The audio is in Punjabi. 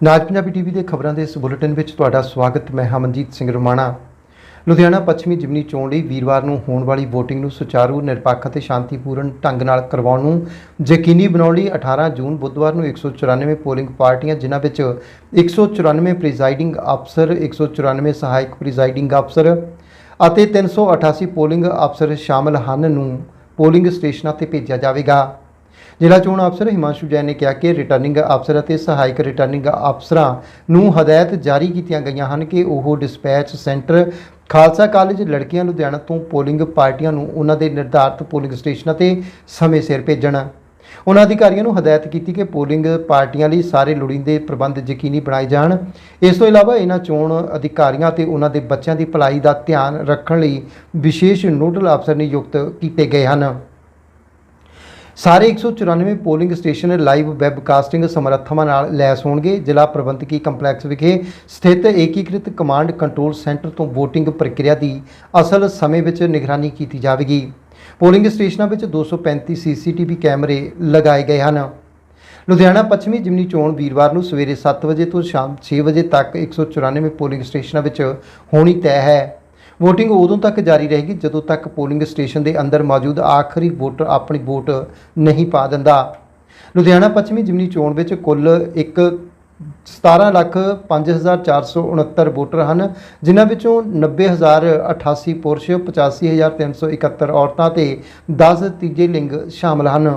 ਨਾਜ ਪੰਜਾਬੀ ਟੀਵੀ ਦੇ ਖਬਰਾਂ ਦੇ ਇਸ ਬੁਲੇਟਿਨ ਵਿੱਚ ਤੁਹਾਡਾ ਸਵਾਗਤ। ਮੈਂ ਹਮਨਜੀਤ ਸਿੰਘ ਰਮਾਣਾ। ਲੁਧਿਆਣਾ ਪੱਛਮੀ ਜਿਮਨੀ ਚੋਣ ਲਈ ਵੀਰਵਾਰ ਨੂੰ ਹੋਣ ਵਾਲੀ VOTING ਨੂੰ ਸੁਚਾਰੂ, ਨਿਰਪੱਖ ਅਤੇ ਸ਼ਾਂਤੀਪੂਰਨ ਢੰਗ ਨਾਲ ਕਰਵਾਉਣ ਨੂੰ ਯਕੀਨੀ ਬਣਾਉਣ ਲਈ 18 ਜੂਨ ਬੁੱਧਵਾਰ ਨੂੰ 194 ਪੋਲਿੰਗ ਪਾਰਟੀਆਂ, ਜਿਨ੍ਹਾਂ ਵਿੱਚ 194 ਪ੍ਰੀਜ਼ਾਈਡਿੰਗ ਅਫਸਰ 194 ਸਹਾਇਕ ਪ੍ਰੀਜ਼ਾਈਡਿੰਗ ਅਫਸਰ ਅਤੇ 388 ਪੋਲਿੰਗ ਅਫਸਰ ਸ਼ਾਮਲ ਹਨ ਨੂੰ ਪੋਲਿੰਗ ਸਟੇਸ਼ਨਾਂ ਤੇ ਭੇਜਿਆ ਜਾਵੇਗਾ। ਜ਼ਿਲ੍ਹਾ ਚੋਣ ਅਫਸਰ ਹਿਮਾਂਸ਼ੂ ਜੈਨ ਨੇ ਕਿਹਾ ਕਿ ਰਿਟਰਨਿੰਗ ਅਫਸਰ ਅਤੇ ਸਹਾਇਕ ਰਿਟਰਨਿੰਗ ਅਫਸਰਾਂ ਨੂੰ ਹਦਾਇਤ ਜਾਰੀ ਕੀਤੀਆਂ ਗਈਆਂ ਹਨ ਕਿ ਉਹ ਡਿਸਪੈਚ ਸੈਂਟਰ ਖਾਲਸਾ ਕਾਲਜ ਲੜਕੀਆਂ ਲੁਧਿਆਣਾ ਤੋਂ ਪੋਲਿੰਗ ਪਾਰਟੀਆਂ ਨੂੰ ਉਹਨਾਂ ਦੇ ਨਿਰਧਾਰਤ ਪੋਲਿੰਗ ਸਟੇਸ਼ਨਾਂ ਤੇ ਸਮੇਂ ਸਿਰ ਭੇਜਣ। ਉਹਨਾਂ ਅਧਿਕਾਰੀਆਂ ਨੂੰ ਹਦਾਇਤ ਕੀਤੀ ਕਿ ਪੋਲਿੰਗ ਪਾਰਟੀਆਂ ਲਈ ਸਾਰੇ ਲੋੜੀਂਦੇ ਪ੍ਰਬੰਧ ਯਕੀਨੀ ਬਣਾਏ ਜਾਣ। ਇਸ ਤੋਂ ਇਲਾਵਾ ਇਹਨਾਂ ਚੋਣ ਅਧਿਕਾਰੀਆਂ ਤੇ ਉਹਨਾਂ ਦੇ ਬੱਚਿਆਂ ਦੀ ਭਲਾਈ ਦਾ ਧਿਆਨ ਰੱਖਣ ਲਈ ਵਿਸ਼ੇਸ਼ ਨੋਡਲ ਅਫਸਰ ਨਿਯੁਕਤ ਕੀਤੇ ਗਏ ਹਨ। ਸਾਰੇ 194 ਪੋਲਿੰਗ ਸਟੇਸ਼ਨ ਲਾਈਵ ਵੈਬਕਾਸਟਿੰਗ ਸਮਰੱਥਾਵਾਂ ਨਾਲ ਲੈਸ ਹੋਣਗੇ। ਜ਼ਿਲ੍ਹਾ ਪ੍ਰਬੰਧਕੀ ਕੰਪਲੈਕਸ ਵਿਖੇ ਸਥਿਤ ਏਕੀਕ੍ਰਿਤ ਕਮਾਂਡ ਕੰਟਰੋਲ ਸੈਂਟਰ ਤੋਂ VOTING ਪ੍ਰਕਿਰਿਆ ਦੀ ਅਸਲ ਸਮੇਂ ਵਿੱਚ ਨਿਗਰਾਨੀ ਕੀਤੀ ਜਾਵੇਗੀ। ਪੋਲਿੰਗ ਸਟੇਸ਼ਨਾਂ ਵਿੱਚ 235 ਸੀਸੀਟੀਵੀ ਕੈਮਰੇ ਲਗਾਏ ਗਏ ਹਨ। ਲੁਧਿਆਣਾ ਪੱਛਮੀ ਜਿਮਨੀ ਚੋਣ ਵੀਰਵਾਰ ਨੂੰ ਸਵੇਰੇ 7 ਵਜੇ ਤੋਂ ਸ਼ਾਮ 6 ਵਜੇ ਤੱਕ 194 ਪੋਲਿੰਗ ਸਟੇਸ਼ਨਾਂ ਵਿੱਚ ਹੋਣੀ ਤੈਅ ਹੈ। VOTING ਉਦੋਂ ਤੱਕ ਜਾਰੀ ਰਹੇਗੀ ਜਦੋਂ ਤੱਕ ਪੋਲਿੰਗ ਸਟੇਸ਼ਨ ਦੇ ਅੰਦਰ ਮੌਜੂਦ ਆਖਰੀ ਵੋਟਰ ਆਪਣੀ ਵੋਟ ਨਹੀਂ ਪਾ ਦਿੰਦਾ। ਲੁਧਿਆਣਾ ਪੱਛਮੀ ਜਿਮਨੀ ਚੋਣ ਵਿੱਚ ਕੁੱਲ ਇੱਕ 17 ਲੱਖ 5469 ਵੋਟਰ ਹਨ, ਜਿਨ੍ਹਾਂ ਵਿੱਚੋਂ 90088 ਪੁਰਸ਼ 85371 ਔਰਤਾਂ ਤੇ 10 ਤੀਜੇ ਲਿੰਗ ਸ਼ਾਮਲ ਹਨ।